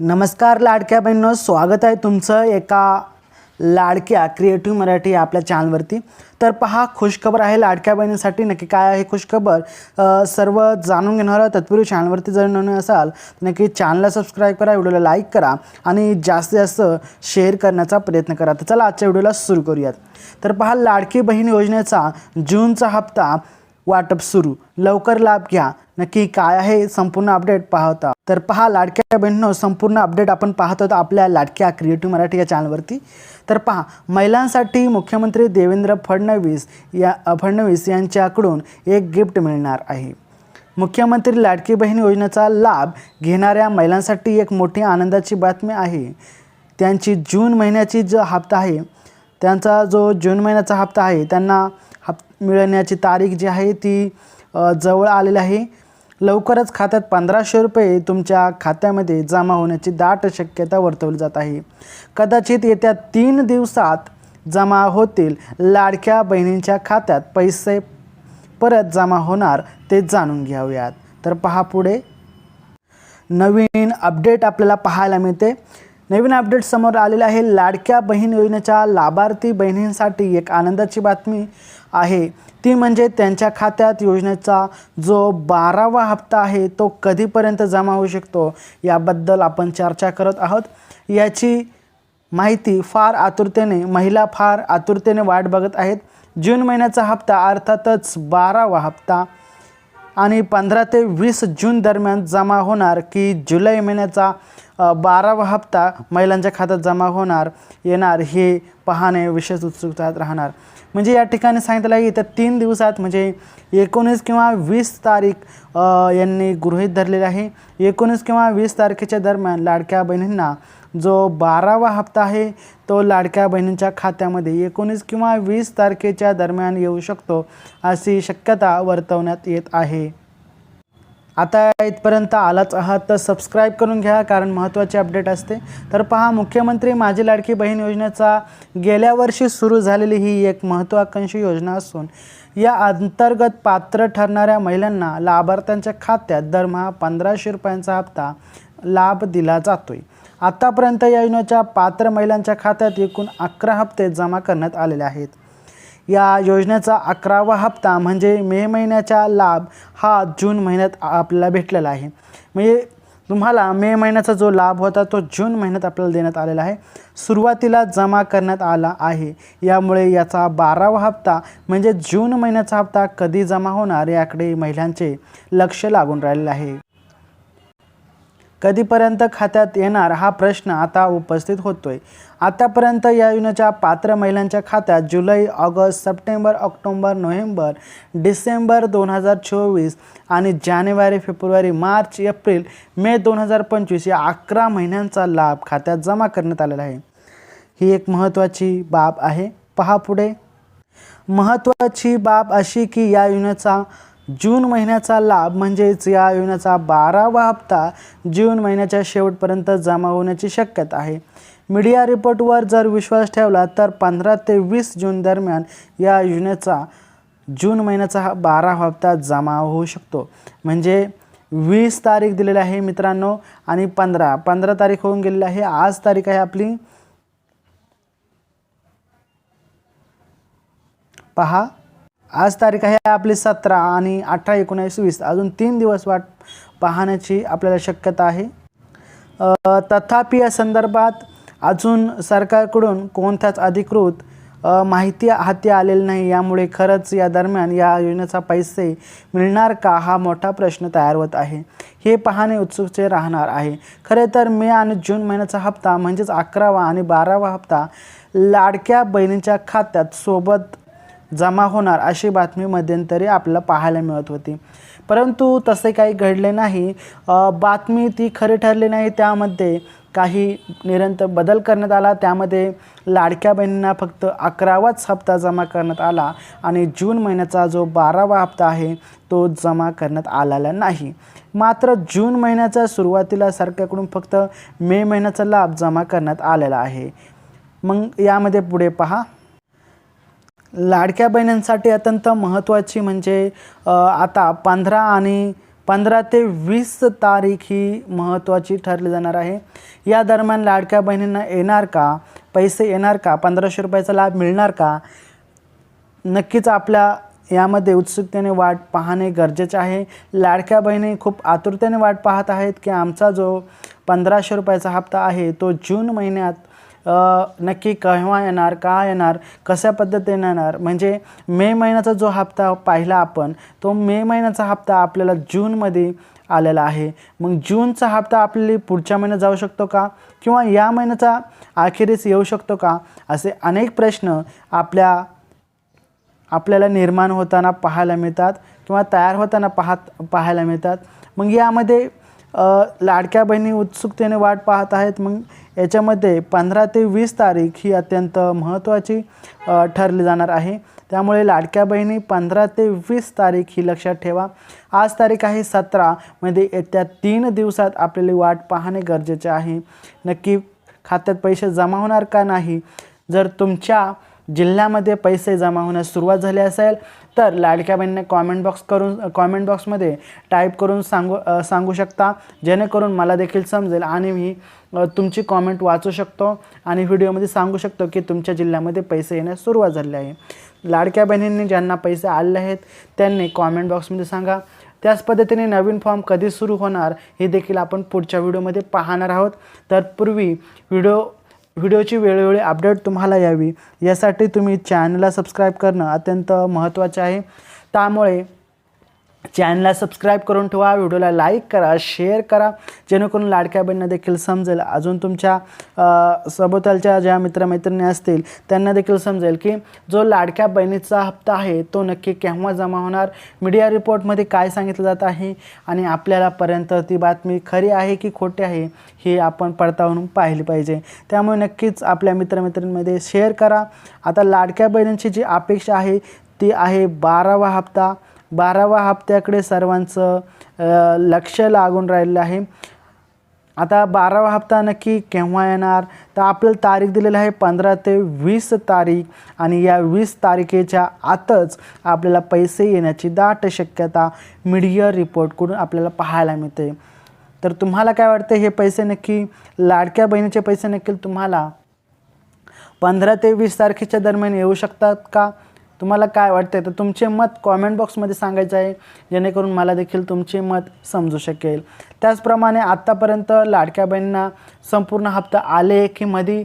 नमस्कार लाडक्या बहिणींनो स्वागत आहे तुमचं एका लाडक्या क्रिएटिव्ह मराठी आपल्या चॅनलवरती तर पहा खुशखबर आहे लाडक्या बहिणींसाठी. नक्की काय आहे खुशखबर? सर्व जाणून घेणारा तत्पूर्वी चॅनलवरती जर नवीन असाल तर नक्की चॅनलला सबस्क्राईब करा व्हिडिओला लाईक करा आणि जास्तीत जास्त शेअर करण्याचा प्रयत्न करा. तर चला आजच्या व्हिडिओला सुरू करूयात. तर पहा लाडकी बहीण योजनेचा जूनचा हप्ता वाटप सुरू. लवकर लाभ घ्या. नक्की काय आहे संपूर्ण अपडेट पाहता. तर पहा लाडक्या बहिणींनो संपूर्ण अपडेट आपण पाहत होतो आपल्या लाडक्या क्रिएटिव्ह मराठी या चॅनलवरती. तर पहा महिलांसाठी मुख्यमंत्री देवेंद्र फडणवीस या फडणवीस यांच्याकडून एक गिफ्ट मिळणार आहे. मुख्यमंत्री लाडकी बहीण योजनेचा लाभ घेणाऱ्या महिलांसाठी एक मोठी आनंदाची बातमी आहे. त्यांची जून महिन्याची जो हप्ता आहे त्यांचा जो जून महिन्याचा हप्ता आहे त्यांना हप मिळण्याची तारीख जी आहे ती जवळ आलेली आहे. लवकरच खात्यात पंधराशे रुपये तुमच्या खात्यामध्ये जमा होण्याची दाट शक्यता वर्तवली जात आहे. कदाचित येत्या तीन दिवसात जमा होतील. लाडक्या बहिणींच्या खात्यात पैसे परत जमा होणार ते जाणून घ्यावयात. तर पहा पुढे. नवीन अपडेट आपल्याला पाहायला मिळते. नवीन अपडेट समोर आलेलं आहे. लाडक्या बहीण योजनेच्या लाभार्थी बहिणींसाठी एक आनंदाची बातमी आहे. ती म्हणजे त्यांच्या खात्यात योजनेचा जो बारावा हप्ता आहे तो कधीपर्यंत जमा होऊ शकतो? याबद्दल आपण चर्चा करत आहोत. याची माहिती फार आतुरतेने महिला फार आतुरतेने वाट बघत आहेत. जून महिन्याचा हप्ता अर्थातच बारावा हप्ता आणि पंधरा ते वीस जून दरम्यान जमा होणार की जुलै महिन्याचा बारावा हप्ता महिलांच्या खात्यात जमा होणार येणार हे पाहणे विशेष उत्सुकता राहणार. म्हणजे या ठिकाणी सांगितलं आहे की तीन दिवसात म्हणजे एकोणीस किंवा वीस तारीख यांनी गृहीत धरलेले आहे. एकोणीस किंवा वीस तारखेच्या दरम्यान लाडक्या बहिणींना जो बारावा हप्ता आहे तो लाडक्या बहिणींच्या खात्यामध्ये एकोणीस किंवा वीस तारखेच्या दरम्यान येऊ शकतो अशी शक्यता वर्तवण्यात येत आहे. आता इथपर्यंत आलाच आहात तर सबस्क्राईब करून घ्या कारण महत्त्वाचे अपडेट असते. तर पहा मुख्यमंत्री माझी लाडकी बहीण योजनेचा गेल्या वर्षी सुरू झालेली ही एक महत्त्वाकांक्षी योजना असून या अंतर्गत पात्र ठरणाऱ्या महिलांना लाभार्थ्यांच्या खात्यात दरमहा पंधराशे रुपयांचा हप्ता लाभ दिला जातोय. आतापर्यंत या योजनेच्या पात्र महिलांच्या खात्यात एकूण अकरा हप्ते जमा करण्यात आलेले आहेत. या योजनेचा अकरावा हप्ता म्हणजे मे महिन्याचा लाभ हा जून महिन्यात आपल्याला भेटलेला आहे. म्हणजे तुम्हाला मे महिन्याचा जो लाभ होता तो जून महिन्यात आपल्याला देण्यात आलेला आहे. सुरुवातीला जमा करण्यात आला आहे. यामुळे याचा बारावा हप्ता म्हणजे जून महिन्याचा हप्ता कधी जमा होणार याकडे महिलांचे लक्ष लागून राहिलेलं आहे. कधीपर्यंत खात्यात येणार हा प्रश्न आता उपस्थित होतोय. आतापर्यंत या योजनेच्या पात्र महिलांच्या खात्यात जुलै ऑगस्ट सप्टेंबर ऑक्टोंबर नोव्हेंबर डिसेंबर दोन हजार चोवीस आणि जानेवारी फेब्रुवारी मार्च एप्रिल मे दोन हजार पंचवीस या अकरा महिन्यांचा लाभ खात्यात जमा करण्यात आलेला आहे. ही एक महत्त्वाची बाब आहे. पहा पुढे. महत्त्वाची बाब अशी की या योजनेचा जून महिन्याचा लाभ म्हणजेच या योजनेचा बारावा हप्ता जून महिन्याच्या शेवटपर्यंत जमा होण्याची शक्यता आहे. मीडिया रिपोर्टवर जर विश्वास ठेवला तर पंधरा ते वीस जून दरम्यान या योजनेचा जून महिन्याचा हा बारा हप्ता जमा होऊ शकतो. म्हणजे वीस तारीख दिलेली आहे मित्रांनो आणि पंधरा. पंधरा तारीख होऊन गेलेली आहे. आज तारीख आहे आपली. पहा. आज तारीख आहे आपली सतरा आणि अठरा एकोणावीस वीस. अजून तीन दिवस वाट पाहण्याची आपल्याला शक्यता आहे. तथापि या संदर्भात अजून सरकारकडून कोणत्याच अधिकृत माहिती हाती आलेली नाही. यामुळे खरंच या दरम्यान या योजनेचा पैसे मिळणार का हा मोठा प्रश्न तयार होत आहे. हे पाहणे उत्सुकचे राहणार आहे. खरे तर मे आणि जून महिन्याचा हप्ता म्हणजेच अकरावा आणि बारावा हप्ता लाडक्या बहिणीच्या खात्यात सोबत जमा होणार अशी बातमी मध्यंतरी आपल्याला पाहायला मिळत होती. परंतु तसे काही घडले नाही. बातमी ती खरी ठरली नाही. त्यामध्ये काही निरंतर बदल करण्यात आला. त्यामध्ये लाडक्या बहिणींना फक्त अकरावाच हप्ता जमा करण्यात आला आणि जून महिन्याचा जो बारावा हप्ता आहे तो जमा करण्यात आलेला नाही. मात्र जून महिन्याच्या सुरुवातीला सरकारकडून फक्त मे महिन्याचा लाभ जमा करण्यात आलेला आहे. मग यामध्ये पुढे पहा. लाडक्या बहिणींसाठी अत्यंत महत्त्वाची म्हणजे आता पंधरा आणि पंधरा ते वीस तारीख ही महत्त्वाची ठरली जाणार आहे. या दरम्यान लाडक्या बहिणींना येणार का? पैसे येणार का? पंधराशे रुपयाचा लाभ मिळणार का? नक्कीच आपल्या यामध्ये उत्सुकतेने वाट पाहणे गरजेचे आहे. लाडक्या बहिणी खूप आतुरतेने वाट पाहत आहेत की आमचा जो पंधराशे रुपयाचा हप्ता आहे तो जून महिन्यात नक्की केव्हा येणार का येणार कशा पद्धतीने येणार? म्हणजे मे महिन्याचा जो हप्ता पाहिला आपण तो मे महिन्याचा हप्ता आपल्याला जूनमध्ये आलेला आहे. मग जूनचा हप्ता आपल्याला पुढच्या महिन्यात जाऊ शकतो का? किंवा या महिन्याचा अखेरीस येऊ शकतो का? असे अनेक प्रश्न आपल्या आपल्याला निर्माण होताना पाहायला मिळतात किंवा तयार होताना पाहत पाहायला मिळतात. मग यामध्ये लाडक्या बहिणी उत्सुकतेने वाट पाहत आहेत. मग याच्यामध्ये पंधरा ते वीस तारीख ही अत्यंत महत्त्वाची ठरली जाणार आहे. त्यामुळे लाडक्या बहिणी पंधरा ते वीस तारीख ही लक्षात ठेवा. आज तारीख आहे सतरा म्हणजे येत्या तीन दिवसात आपल्याला वाट पाहणे गरजेचे आहे. नक्की खात्यात पैसे जमा होणार का नाही? जर तुमच्या जिल्ह्यामध्ये पैसे जमा होण्यास सुरुवात झाली असेल तर लाडक्या बहिणीने कॉमेंट बॉक्स करून कॉमेंट बॉक्समध्ये टाईप करून सांगू सांगू शकता. जेणेकरून मला देखील समजेल आणि मी तुमची कॉमेंट वाचू शकतो आणि व्हिडिओमध्ये सांगू शकतो की तुमच्या जिल्ह्यामध्ये पैसे येण्यास सुरुवात झाली आहे. लाडक्या बहिणींनी ज्यांना पैसे आले आहेत त्यांनी कॉमेंट बॉक्समध्ये सांगा. त्याच पद्धतीने नवीन फॉर्म कधी सुरू होणार हे देखील आपण पुढच्या व्हिडिओमध्ये पाहणार आहोत. तर पूर्वी व्हिडिओ व्हिडिओची वेळोवेळी अपडेट तुम्हाला यावी. यासाठी तुम्ही चॅनलला सबस्क्राईब करणं अत्यंत महत्त्वाचे आहे. त्यामुळे चॅनलला सबस्क्राईब करून ठेवा व्हिडिओला लाईक करा शेअर करा जेणेकरून लाडक्या बहिणींना देखील समजेल. अजून तुमच्या सभोवतालच्या ज्या मित्रमैत्रिणी असतील त्यांना देखील समजेल की जो लाडक्या बहिणीचा हप्ता आहे तो नक्की केव्हा जमा होणार? मीडिया रिपोर्टमध्ये काय सांगितलं जात आहे? आणि आपल्यालापर्यंत ती बातमी खरी आहे की खोटी आहे हे आपण पडताळून पाहिली पाहिजे. त्यामुळे नक्कीच आपल्या मित्रमैत्रिणींमध्ये शेअर करा. आता लाडक्या बहिणींची जी अपेक्षा आहे ती आहे बारावा हप्ता. बारावा हप्त्याकडे सर्वांचं लक्ष लागून राहिलेलं आहे. आता बारावा हप्ता नक्की केव्हा येणार? तर आपल्याला तारीख दिलेली आहे पंधरा ते वीस तारीख आणि या वीस तारखेच्या आतच आपल्याला पैसे येण्याची दाट शक्यता मीडिया रिपोर्टकडून आपल्याला पाहायला मिळते. तर तुम्हाला काय वाटतं हे पैसे नक्की लाडक्या बहिणीचे पैसे नक्की तुम्हाला पंधरा ते वीस तारखेच्या दरम्यान येऊ शकतात का? तुम्हाला काय वाटतं तर तुमचे मत कॉमेंट बॉक्समध्ये सांगायचं आहे. जेणेकरून मला देखील तुमचे मत समजू शकेल. त्याचप्रमाणे आत्तापर्यंत लाडक्या बहिणींना संपूर्ण हप्ता आले की मध्ये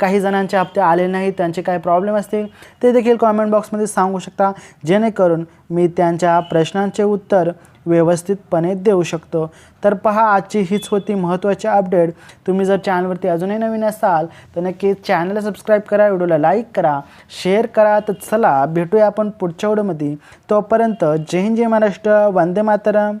काही जणांचे हप्ते आले नाही त्यांचे काही प्रॉब्लेम असतील ते देखील कॉमेंट बॉक्समध्ये सांगू शकता. जेणेकरून मी त्यांच्या प्रश्नांचे उत्तर व्यवस्थितपणे देऊ शकतो. तर पहा आजची हीच होती महत्त्वाची अपडेट. तुम्ही जर चॅनलवरती अजूनही नवीन असाल तर नक्की चॅनलला सबस्क्राईब करा व्हिडिओला लाईक करा शेअर करा. तर चला भेटूया आपण पुढच्या व्हिडिओमध्ये. तोपर्यंत जय हिंद जय महाराष्ट्र. वंदे मातरम.